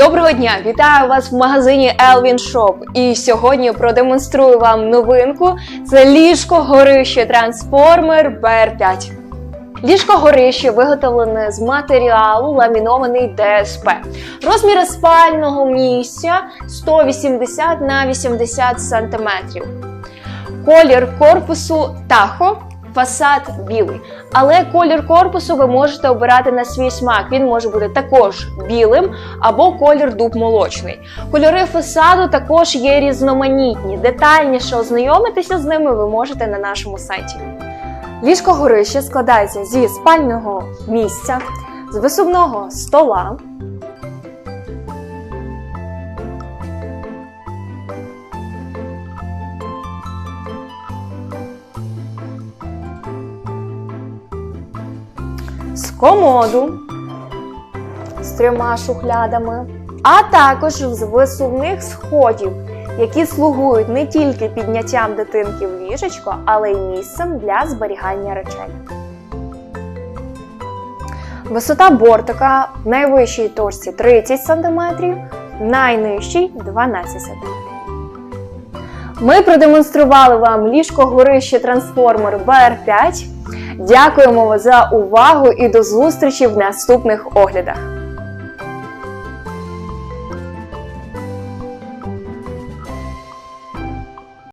Доброго дня! Вітаю вас в магазині Elvin Shop. І сьогодні продемонструю вам новинку. Це ліжко горище трансформер BR5. Ліжко горище виготовлене з матеріалу ламінований ДСП. Розміри спального місця 180 на 80 см. Колір корпусу тахо. Фасад білий, але колір корпусу ви можете обирати на свій смак. Він може бути також білим або колір дуб молочний. Кольори фасаду також є різноманітні. Детальніше ознайомитися з ними ви можете на нашому сайті. Ліжко горище складається зі спального місця, з висувного стола, з комоду з трьома шухлядами, а також з висувних сходів, які слугують не тільки підняттям дитинки в ліжечко, але й місцем для зберігання речей. Висота бортика в найвищій точці 30 см, найнижчій 12 см. Ми продемонстрували вам ліжко горище трансформер BR5. Дякуємо за увагу і до зустрічі в наступних оглядах.